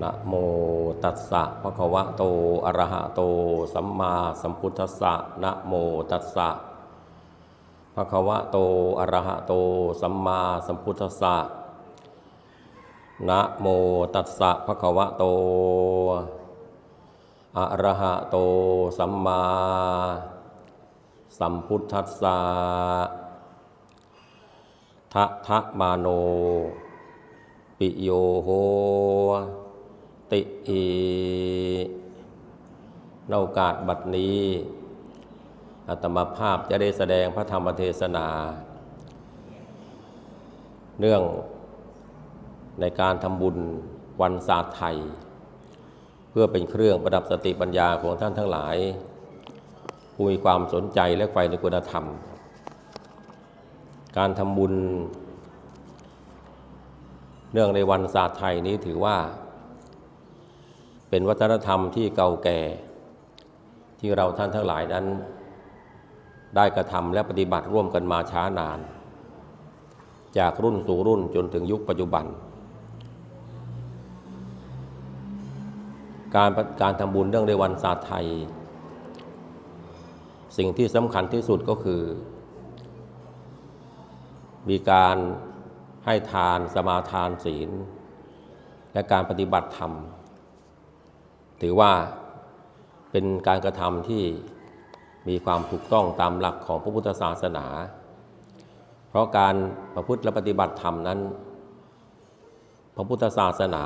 นะโมตัสสะภะคะวะโตอะระหะโต สัมมาสัมพุทธัสสะนะโมตัสสะภะคะวะโตอะระหะโต สัมมาสัมพุทธัสสะนะโมตัสสะภะคะวะโตอะระหะโต สัมมาสัมพุทธัสสะทะทะมาโน ปิโยโห ติอีในโอกาสบัดนี้อาตมาภาพจะได้แสดงพระธรรมเทศนาเนื่องในการทำบุญวันศาสตร์ไทย เพื่อเป็นเครื่องประดับสติปัญญาของท่านทั้งหลาย ผู้มีความสนใจและใฝ่ในคุณธรรม การทำบุญ เนื่องในวันศาสตร์ไทยนี้ถือว่า เป็นวัฒนธรรมที่เก่าแก่ ที่เราท่านทั้งหลายนั้น ได้กระทำและปฏิบัติร่วมกันมาช้านาน จากรุ่นสู่รุ่นจนถึงยุคปัจจุบัน การการทำบุญเรื่องในวันศาสตร์ไทย สิ่งที่สำคัญที่สุดก็คือ มีการให้ทานสมาทานศีล และการปฏิบัติธรรม ถือว่าเป็นการกระทำที่มีความถูกต้องตามหลักของพระพุทธศาสนา เพราะการประพฤติและปฏิบัติธรรมนั้น พระพุทธศาสนา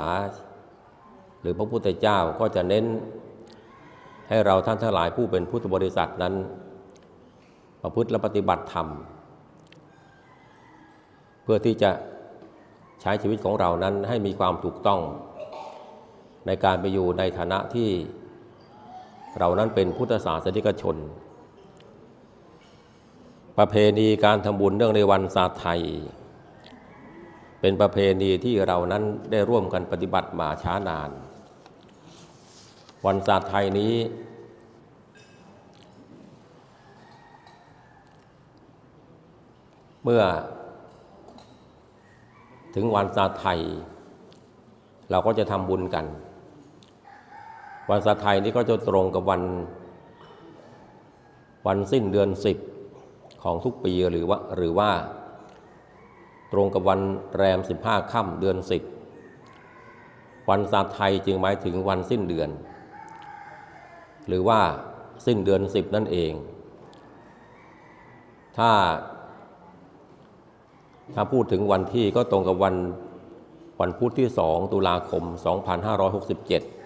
หรือพระพุทธเจ้าก็จะเน้นให้เราท่านทั้งหลายผู้เป็นพุทธบริษัทนั้น ประพฤติและปฏิบัติธรรม เพื่อที่จะใช้ชีวิตของเรานั้นให้มีความถูกต้อง ในการไปอยู่ในฐานะที่เรานั้นเป็นพุทธศาสนิกชน ประเพณีการทำบุญเรื่องในวันศาสตร์ไทย เป็นประเพณีที่เรานั้นได้ร่วมกันปฏิบัติมาช้านาน วันศาสตร์ไทยนี้ เมื่อถึงวันศาสตร์ไทย เราก็จะทำบุญกัน วันศาสตร์ไทยนี้ก็จะตรงกับวัน วันสิ้นเดือนสิบของทุกปีหรือว่าหรือว่า ตรงกับวันแรมสิบห้าค่ำเดือนสิบวันศาสตร์ไทยจึงหมายถึงวันสิ้นเดือน หรือว่าสิ้นเดือนสิบนั่นเอง ถ้า ถ้าพูดถึงวันที่ก็ตรงกับวันวันพุธที่2ตุลาคม 2567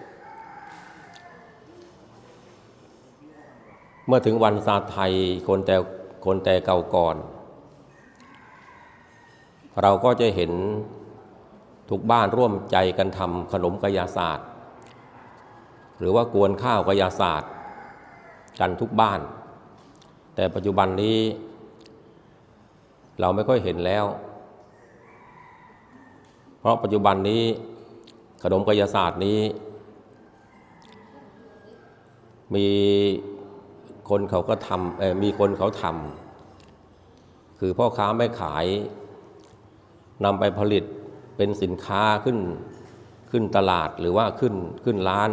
เมื่อถึงวันศาสตร์ไทยคนแต่คนแต่เก่าก่อน เราก็จะเห็นทุกบ้านร่วมใจกันทำขนมกายาศาสตร์ หรือว่ากวนข้าวกายาศาสตร์ กันทุกบ้าน แต่ปัจจุบันนี้ เราไม่ค่อยเห็นแล้ว เพราะปัจจุบันนี้ขนมกายศาสตร์นี้ มี คนเขาก็ทำมีคนเขาทำคือพ่อค้าไม่ขายนำไปผลิตเป็นสินค้าขึ้นขึ้นตลาดหรือว่าขึ้นขึ้นร้าน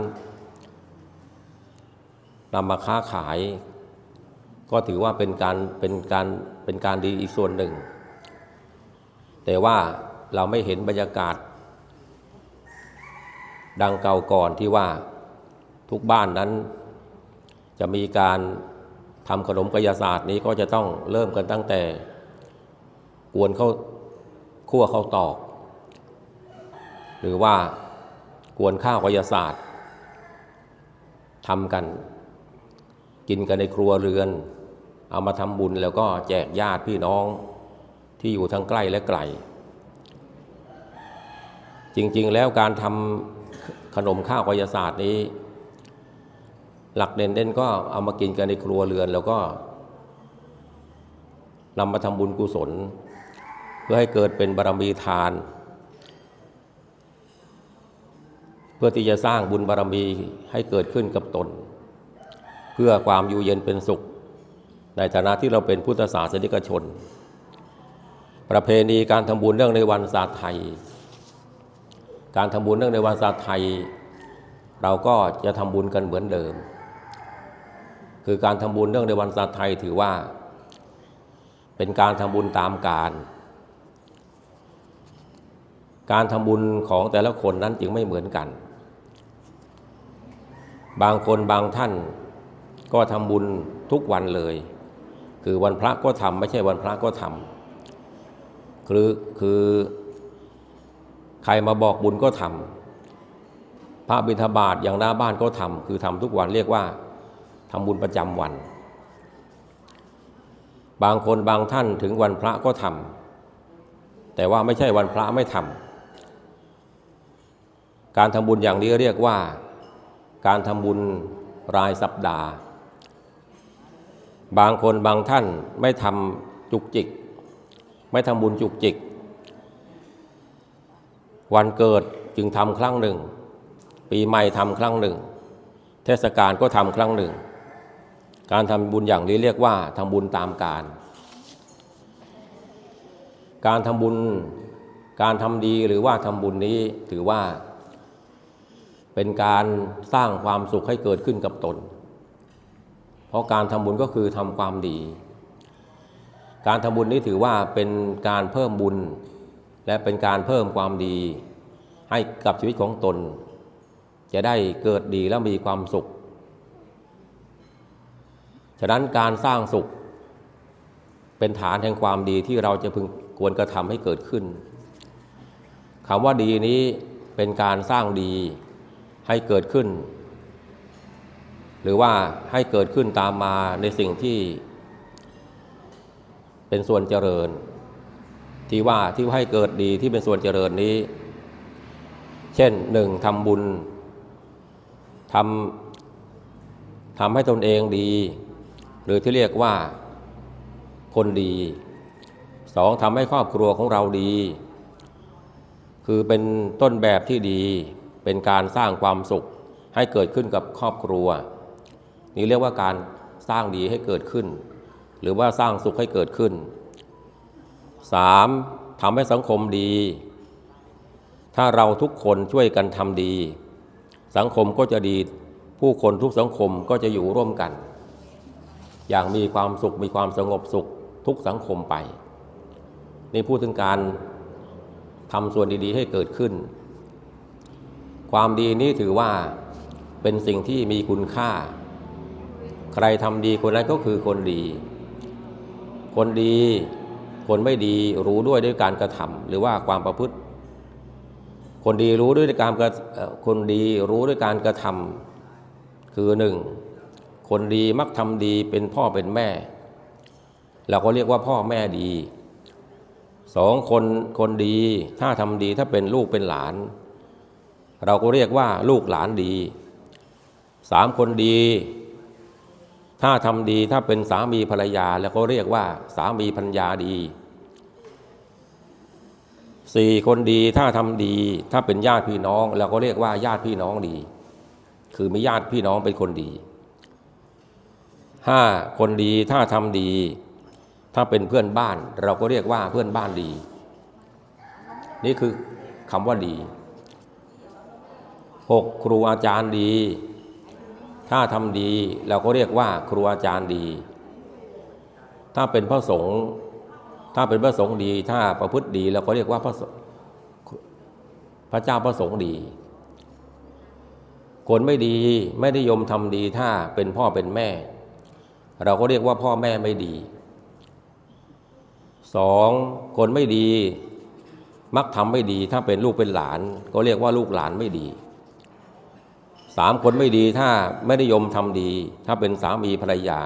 นำมาค้าขาย ก็ถือว่าเป็นการเป็นการเป็นการดีอีกส่วนหนึ่ง แต่ว่าเราไม่เห็นบรรยากาศ ดังเก่าก่อนที่ว่าทุกบ้านนั้น จะมีการทำขนมกายศาสตร์นี้ก็จะต้องเริ่มกันตั้งแต่ กวนเข้าคั่วข้าวตอก หรือว่ากวนข้าวกายศาสตร์ทำกัน กินกันในครัวเรือน เอามาทำบุญแล้วก็แจกญาติพี่น้องที่อยู่ทั้งใกล้และไกล จริงๆแล้วการทำขนมข้าวกายศาสตร์นี้ หลักเด่นๆก็เอามากินกันในครัวเรือน แล้วก็นำมาทำบุญกุศล เพื่อให้เกิดเป็นบารมีทาน เพื่อที่จะสร้างบุญบารมีให้เกิดขึ้นกับตน เพื่อความอยู่เย็นเป็นสุข ในฐานะที่เราเป็นพุทธศาสนิกชน ประเพณีการทำบุญเรื่องในวันศาสตร์ไทย การทำบุญเนื่องในวันศาสตร์ไทยเราก็จะทำบุญกันเหมือนเดิม คือการทำบุญเนื่องในวันศาสตร์ไทยถือว่า เป็นการทำบุญตามการ การทำบุญของแต่ละคนนั้นจึงไม่เหมือนกัน บางคนบางท่านก็ทำบุญทุกวันเลย คือวันพระก็ทำไม่ใช่วันพระก็ทำคือคือใครมาบอกบุญก็ทำพระบิณฑบาตอย่างหน้าบ้านก็ทำคือทำทุกวันเรียกว่า ทำบุญประจำวัน บางคนบางท่านถึงวันพระก็ทำแต่ว่าไม่ใช่วันพระไม่ทำการทำบุญอย่างนี้เรียกว่า การทำบุญรายสัปดาห์ บางคนบางท่านไม่ทำจุกจิก ไม่ทำบุญจุกจิก วันเกิดจึงทำครั้งหนึ่ง ปีใหม่ทำครั้งหนึ่ง เทศกาลก็ทำครั้งหนึ่ง การทำบุญอย่างนี้เรียกว่าทำบุญตามการ การทำบุญ การทำดีหรือว่าทำบุญนี้ถือว่า เป็นการสร้างความสุขให้เกิดขึ้นกับตน เพราะการทำบุญก็คือทำความดี การทำบุญนี้ถือว่าเป็นการเพิ่มบุญ และเป็นการเพิ่มความดี ให้กับชีวิตของตน จะได้เกิดดีและมีความสุข ฉะนั้นการสร้างสุข เป็นฐานแห่งความดีที่เราจะพึงควรกระทำให้เกิดขึ้นคำว่าดีนี้เป็นการสร้างดีให้เกิดขึ้น หรือว่าให้เกิดขึ้นตามมาในสิ่งที่ เป็นส่วนเจริญ ที่ว่าที่ให้เกิดดีที่เป็นส่วนเจริญนี้ เช่นหนึ่งทำบุญทำทำให้ตนเองดี หรือที่เรียกว่าคนดีสองทำให้ครอบครัวของเราดี คือเป็นต้นแบบที่ดี เป็นการสร้างความสุขให้เกิดขึ้นกับครอบครัว นี่เรียกว่าการสร้างดีให้เกิดขึ้น หรือว่าสร้างสุขให้เกิดขึ้นสามทำให้สังคมดี ถ้าเราทุกคนช่วยกันทำดี สังคมก็จะดี ผู้คนทุกสังคมก็จะอยู่ร่วมกัน อย่างมีความสุขมีความสงบสุขทุกสังคมไป นี่พูดถึงการทำส่วนดีๆ ให้เกิดขึ้น ความดีนี้ถือว่าเป็นสิ่งที่มีคุณค่า ใครทำดีคนนั้นก็คือคนดี คนดี คนไม่ดีรู้ด้วยด้วยการกระทำหรือว่าความประพฤติ คนดีรู้ด้วยการกระคนดีรู้ด้วยการกระทำคือหนึ่ง คนดีมักทำดีเป็นพ่อเป็นแม่ เราก็เรียกว่าพ่อแม่ดีสองคนคนดีถ้าทำดีถ้าเป็นลูกเป็นหลาน เราก็เรียกว่าลูกหลานดีสามคนดี ถ้าทำดีถ้าเป็นสามีภรรยา แล้วก็เรียกว่าสามีพัญญาดีสี่คนดีถ้าทำดี ถ้าเป็นญาติพี่น้อง เราก็เรียกว่าญาติพี่น้องดี คือมีญาติพี่น้องเป็นคนดี ห้าคนดีถ้าทำดี ถ้าเป็นเพื่อนบ้าน เราก็เรียกว่าเพื่อนบ้านดี นี่คือคำว่าดีหกครูอาจารย์ดี ถ้าทำดีเราก็เรียกว่าครูอาจารย์ดี ถ้าเป็นพระสงฆ์ถ้าเป็นพระสงฆ์ดี ถ้าประพฤติดีเราก็เรียกว่าพระพระเจ้าพระสงฆ์ดี คนไม่ดีไม่ได้ยมทำดีถ้าเป็นพ่อเป็นแม่ เราก็เรียกว่าพ่อแม่ไม่ดีสองคนไม่ดี มักทำไม่ดี ถ้าเป็นลูกเป็นหลาน ก็เรียกว่าลูกหลานไม่ดีสามคนไม่ดีถ้าไม่ได้ยมทำดี ถ้าเป็นสามีภรรยา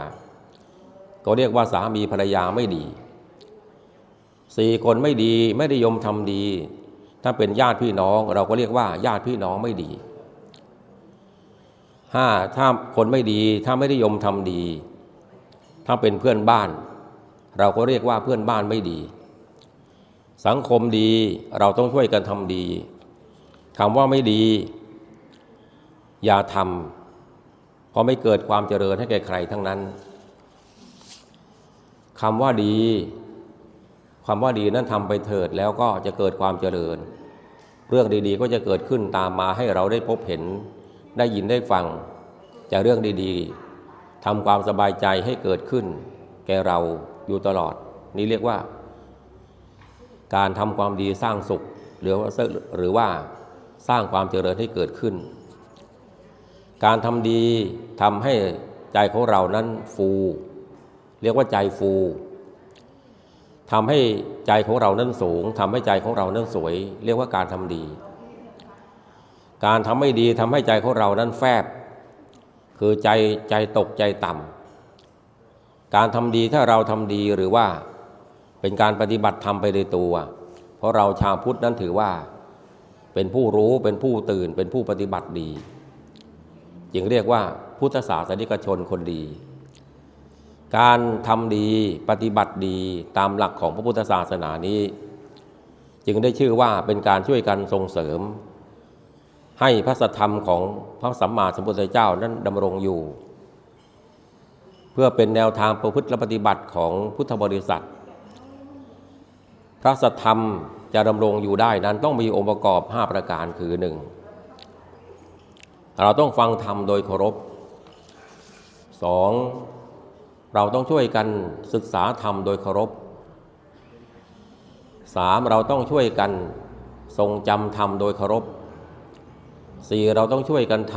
ก็เรียกว่าสามีภรรยาไม่ดีสี่คนไม่ดีไม่ได้ยมทำดี ถ้าเป็นญาติพี่น้อง เราก็เรียกว่าญาติพี่น้องไม่ดีห้าถ้าคนไม่ดีถ้าไม่ได้ยมทำดี ถ้าเป็นเพื่อนบ้าน เราก็เรียกว่าเพื่อนบ้านไม่ดี สังคมดีเราต้องช่วยกันทำดีคำว่าไม่ดี อย่าทำเพราะไม่เกิดความเจริญให้แก่ใครทั้งนั้นคำว่าดีคำว่าดีนั้นทำไปเถิดแล้วก็จะเกิดความเจริญ เรื่องดีๆ ก็จะเกิดขึ้นตามมาให้เราได้พบเห็นได้ยินได้ฟังจากเรื่องดีๆ ทำความสบายใจให้เกิดขึ้น แก่เราอยู่ตลอด นี่เรียกว่า การทำความดีสร้างสุข หรือว่าหรือว่าสร้างความเจริญให้เกิดขึ้น การทำดีทำให้ใจของเรานั้นฟู เรียกว่าใจฟูทำให้ใจของเรานั้นสูงทำให้ใจของเรานั้นสวย เรียกว่าการทำดี การทำไม่ดีทำให้ใจของเรานั้นแฟบ คือใจใจตกใจต่ำการทำดีถ้าเราทำดีหรือว่าเป็นการปฏิบัติทำไปในตัว เพราะเราชาวพุทธนั้นถือว่า เป็นผู้รู้เป็นผู้ตื่นเป็นผู้ปฏิบัติดี จึงเรียกว่าพุทธศาสนิกชนคนดี การทำดีปฏิบัติดีตามหลักของพระพุทธศาสนานี้ จึงได้ชื่อว่าเป็นการช่วยกันส่งเสริม ให้พระสัทธรรมของพระสัมมาสัมพุทธเจ้านั้นดำรงอยู่ เพื่อเป็นแนวทางประพฤติและปฏิบัติของพุทธบริษัท พระสัทธรรมจะดำรงอยู่ได้นั้นต้องมีองค์ประกอบ 5 ประการคือหนึ่งเราต้องฟังธรรมโดยเคารพสองเราต้องช่วยกันศึกษาธรรมโดยเคารพสามเราต้องช่วยกันทรงจำธรรมโดยเคารพ สี่เราต้องช่วยกันท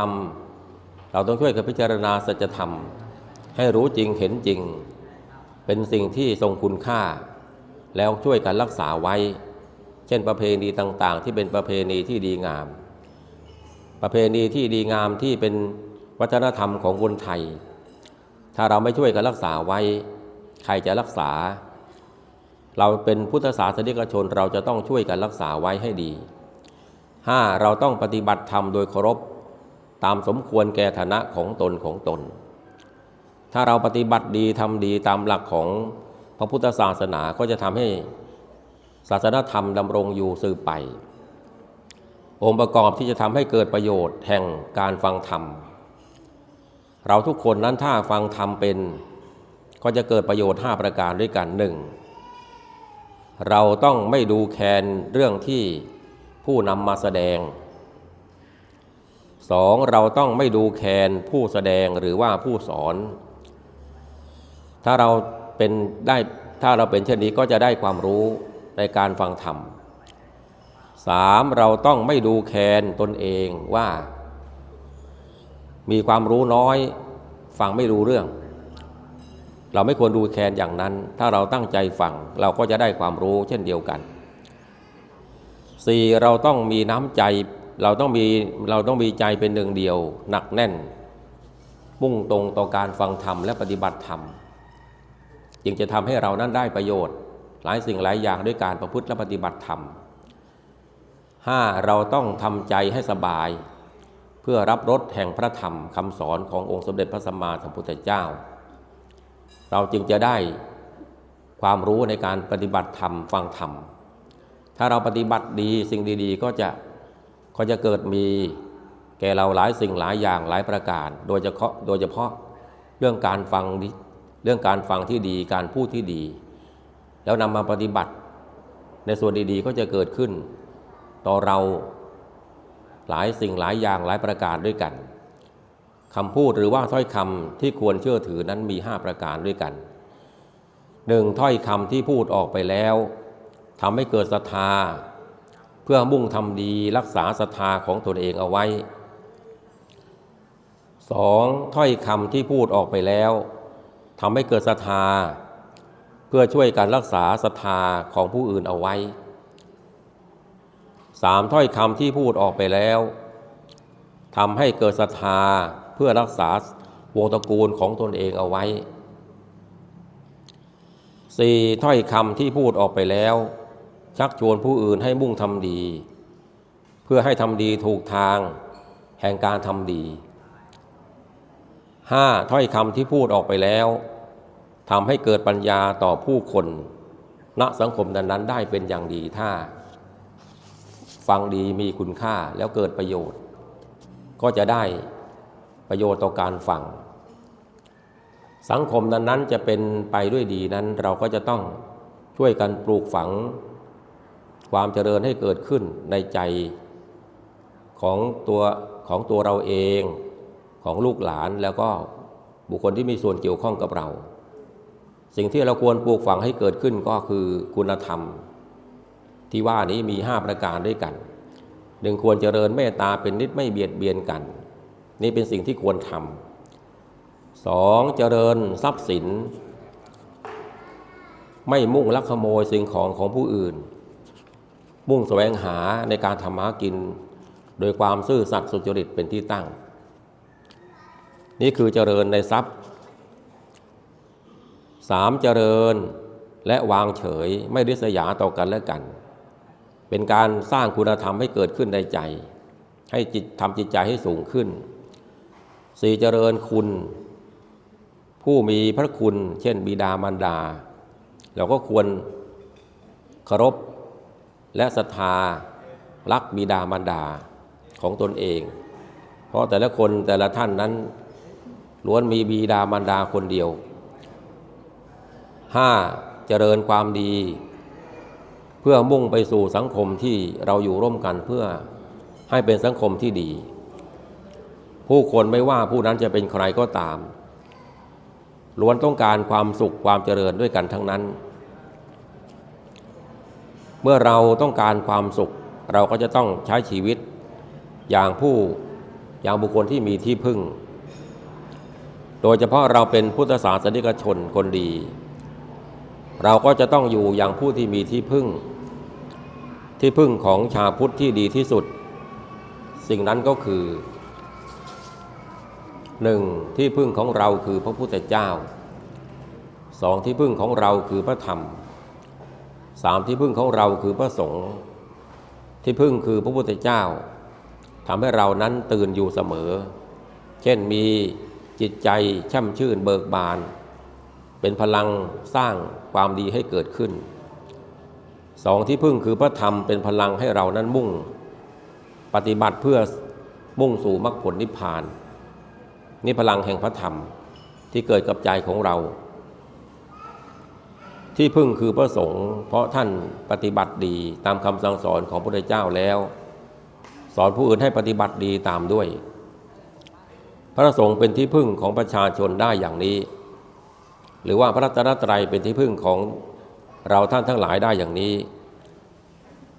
ำเราต้องช่วยกันพิจารณาสัจธรรม ให้รู้จริงเห็นจริง เป็นสิ่งที่ทรงคุณค่า แล้วช่วยกันรักษาไว้ เช่นประเพณีต่างๆ ที่เป็นประเพณีที่ดีงาม ประเพณีที่ดีงามที่เป็นวัฒนธรรมของคนไทย ถ้าเราไม่ช่วยกันรักษาไว้ ใครจะรักษา เราเป็นพุทธศาสนิกชนเราจะต้องช่วยกันรักษาไว้ให้ดี 5. เราต้องปฏิบัติธรรมโดยเคารพตามสมควรแก่ฐานะของตนของตน ถ้าเราปฏิบัติดีทำดีตามหลักของพระพุทธศาสนาก็จะทำให้ศาสนธรรมดำรงอยู่สืบไป องค์ประกอบที่จะทำให้เกิดประโยชน์แห่งการฟังธรรม เราทุกคนนั้นถ้าฟังธรรมเป็น ก็จะเกิดประโยชน์ 5 ประการด้วยกันหนึ่งเราต้องไม่ดูแคลนเรื่องที่ ผู้นำมาแสดงสองเราต้องไม่ดูแคลนผู้แสดงหรือว่าผู้สอน ถ้าเราเป็นได้ถ้าเราเป็นเช่นนี้ก็จะได้ความรู้ในการฟังธรรมสามเราต้องไม่ดูแคลนตนเองว่า มีความรู้น้อย ฟังไม่รู้เรื่อง เราไม่ควรดูแคลนอย่างนั้น ถ้าเราตั้งใจฟังเราก็จะได้ความรู้เช่นเดียวกัน สี่เราต้องมีน้ำใจ เราต้องมีเราต้องมีใจเป็นหนึ่งเดียว หนักแน่น มุ่งตรงต่อการฟังธรรมและปฏิบัติธรรม จึงจะทำให้เรานั้นได้ประโยชน์ หลายสิ่งหลายอย่างด้วยการประพฤติและปฏิบัติธรรมห้าเราต้องทำใจให้สบาย เพื่อรับรสแห่งพระธรรมคำสอนขององค์สมเด็จพระสัมมาสัมพุทธเจ้า เราจึงจะได้ความรู้ในการปฏิบัติธรรมฟังธรรม ถ้าเราปฏิบัติดีสิ่งดีๆ ก็จะก็จะเกิดมีแก่เราหลายสิ่งหลายอย่างหลายประการ โดยเฉพาะโดยเฉพาะเรื่องการฟังเรื่องการฟังที่ดีการพูดที่ดี แล้วนำมาปฏิบัติ ในส่วนดีๆ ก็จะเกิดขึ้น ต่อเราหลายสิ่งหลายอย่างหลายประการด้วยกันคำพูดหรือว่าถ้อยคำที่ควรเชื่อถือนั้นมี 5 ประการด้วยกันหนึ่งถ้อยคำที่พูดออกไปแล้ว ทำให้เกิดศรัทธา เพื่อมุ่งทำดีรักษาศรัทธาของตนเองเอาไว้สองถ้อยคำที่พูดออกไปแล้วทำให้เกิดศรัทธา เพื่อช่วยการรักษาศรัทธาของผู้อื่นเอาไว้สามถ้อยคำที่พูดออกไปแล้วทำให้เกิดศรัทธาเพื่อรักษาวงตระกูลของตนเองเอาไว้สี่ถ้อยคำที่พูดออกไปแล้ว ชักชวนผู้อื่นให้มุ่งทำดี เพื่อให้ทำดีถูกทางแห่งการทำดีห้าถ้อยคำที่พูดออกไปแล้วทำให้เกิดปัญญาต่อผู้คน ณสังคมนั้นๆได้เป็นอย่างดีถ้า ฟังดีมีคุณค่าแล้วเกิดประโยชน์ ก็จะได้ประโยชน์ต่อการฟัง สังคมนั้นๆจะเป็นไปด้วยดีนั้น เราก็จะต้องช่วยกันปลูกฝัง ความเจริญให้เกิดขึ้นในใจของตัวของตัวเราเองของลูกหลานแล้วก็บุคคลที่มีส่วนเกี่ยวข้องกับเรา สิ่งที่เราควรปลูกฝังให้เกิดขึ้นก็คือคุณธรรม ที่ว่านี้มี 5 ประการด้วยกันหนึ่งควรเจริญเมตตาเป็นนิดไม่เบียดเบียนกัน นี่เป็นสิ่งที่ควรทำสองเจริญทรัพย์สิน ไม่มุ่งลักขโมยสิ่งของของผู้อื่น มุ่งแสวงหาในการทำหากิน โดยความซื่อสัตย์สุจริตเป็นที่ตั้ง นี่คือเจริญในทรัพย์สามเจริญและวางเฉยไม่ริษยาต่อกันและกัน เป็นการสร้างคุณธรรมให้เกิดขึ้นในใจ ให้จิตทำจิตใจให้สูงขึ้นสี่เจริญคุณ ผู้มีพระคุณ เช่น บิดามารดา เราก็ควรเคารพ และศรัทธารักบิดามารดาของตนเอง เพราะแต่ละคนแต่ละท่านนั้นล้วนมีบิดามารดาคนเดียวห้าเจริญความดี เพื่อมุ่งไปสู่สังคมที่เราอยู่ร่วมกันเพื่อให้เป็นสังคมที่ดี ผู้คนไม่ว่าผู้นั้นจะเป็นใครก็ตามล้วนต้องการความสุขความเจริญด้วยกันทั้งนั้น มื่อเราต้องการความสุข เราก็จะต้องใช้ชีวิต อย่างผู้อย่างบุคคลที่มีที่พึ่ง โดยเฉพาะเราเป็นพุทธศาสนิกชนคนดี เราก็จะต้องอยู่อย่างผู้ที่มีที่พึ่ง ที่พึ่งของชาพุทธที่ดีที่สุด สิ่งนั้นก็คือหนึ่งที่พึ่งของเราคือพระพุทธเจ้าสองที่พึ่งของเราคือพระธรรม สามที่พึ่งของเราคือพระสงฆ์ที่พึ่งคือพระพุทธเจ้าทำให้เรานั้นตื่นอยู่เสมอ เช่นมีจิตใจช่ำชื่นเบิกบาน เป็นพลังสร้างความดีให้เกิดขึ้นสองที่พึ่งคือพระธรรมเป็นพลังให้เรานั้นมุ่ง ปฏิบัติเพื่อมุ่งสู่มรรคผลนิพพาน นี่พลังแห่งพระธรรมที่เกิดกับใจของเรา ที่พึ่งคือพระสงฆ์เพราะท่านปฏิบัติดีตามคำสั่งสอนของพระพุทธเจ้าแล้ว สอนผู้อื่นให้ปฏิบัติดีตามด้วย พระสงฆ์เป็นที่พึ่งของประชาชนได้อย่างนี้ หรือว่าพระรัตนตรัยเป็นที่พึ่งของเราท่านทั้งหลายได้อย่างนี้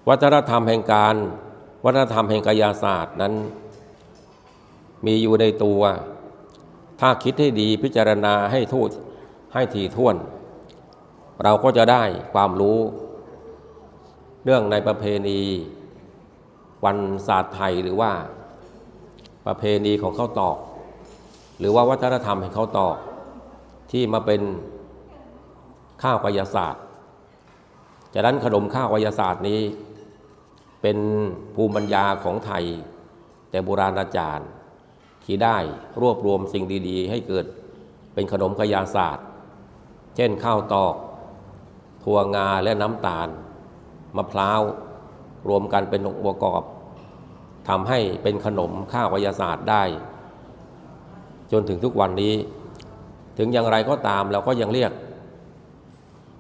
วัฒนธรรมแห่งการ วัฒนธรรมแห่งกายศาสตร์นั้น มีอยู่ในตัว ถ้าคิดให้ดีพิจารณาให้ทูตให้ถี่ถ้วน เราก็จะได้ความรู้ เรื่องในประเพณี วันศาสตร์ไทยหรือว่าประเพณีของเขาตอก หรือว่าวัฒนธรรมแห่งเขาตอก ที่มาเป็นข้าวกายศาสตร์จากนั้นขนมข้าวกายศาสตร์นี้ เป็นภูมิปัญญาของไทย แต่โบราณอาจารย์ที่ได้รวบรวมสิ่งดี ๆ ให้เกิดเป็นขนมกายศาสตร์ เช่นข้าวตอก ถั่วงาและน้ำตาล มะพร้าว รวมกันเป็นองค์ประกอบทำให้เป็นขนมข้าวกายศาสตร์ได้ จนถึงทุกวันนี้ ถึงอย่างไรก็ตามเราก็ยังเรียก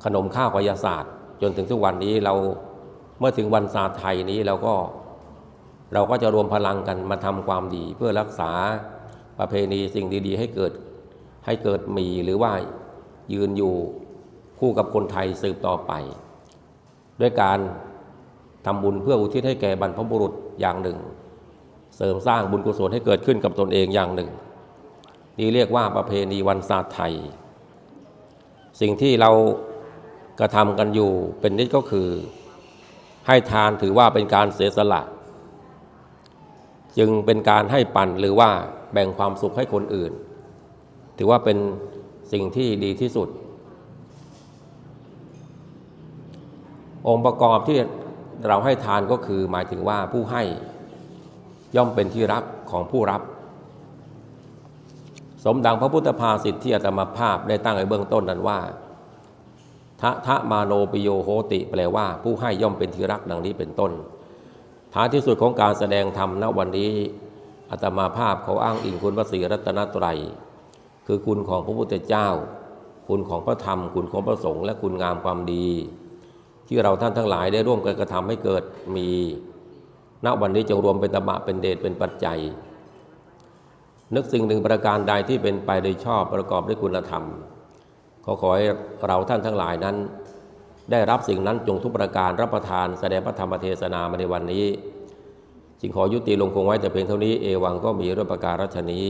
ขนมข้าวกายศาสตร์ จนถึงทุกวันนี้เราเมื่อถึงวันศาสตร์ไทยนี้เราก็เราก็จะรวมพลังกันมาทำความดี เพื่อรักษาประเพณีสิ่งดีๆ ให้เกิดให้เกิดมีหรือว่ายืนอยู่ คู่กับคนไทยสืบต่อไป ด้วยการทำบุญเพื่ออุทิศให้แก่บรรพบุรุษอย่างหนึ่ง เสริมสร้างบุญกุศลให้เกิดขึ้นกับตนเองอย่างหนึ่ง นี่เรียกว่าประเพณีวันศาสตร์ไทย สิ่งที่เรากระทำกันอยู่เป็นนิดก็คือให้ทานถือว่าเป็นการเสียสละ จึงเป็นการให้ปันหรือว่าแบ่งความสุขให้คนอื่น ถือว่าเป็นสิ่งที่ดีที่สุด องค์ประกอบที่เราให้ทานก็คือหมายถึงว่าผู้ให้ย่อมเป็นที่รักของผู้รับ สมดังพระพุทธภาษิที่อาตมาภาพได้ตั้งไว้เบื้องต้นนั้นว่าทะทะมาโนปิโยโหติ แปลว่า ผู้ให้ย่อมเป็นที่รักดังนี้เป็นต้นท้ายที่สุดของการแสดงธรรมณวันนี้อาตมาภาพเขาอ้างอิงคุณพระศรีรัตนตรัย คือคุณของพระพุทธเจ้า คุณของพระธรรม คุณของพระสงฆ์และคุณงามความดี ที่เราท่านทั้งหลายได้ร่วมกันกระทำให้เกิดมีณวันนี้จงรวมเป็นตมะเป็นเดชเป็นปัจจัย นึกสิ่งหนึ่งประการใดที่เป็นไปโดยชอบประกอบด้วยคุณธรรม ขอขอให้เราท่านทั้งหลายนั้น ได้รับสิ่งนั้นจงทุกประการรับประทานแสดงพระธรรมเทศนามาในวันนี้ จึงขอยุติลงคงไว้แต่เพียงเท่านี้เอวังก็มีด้วยประการรัชนี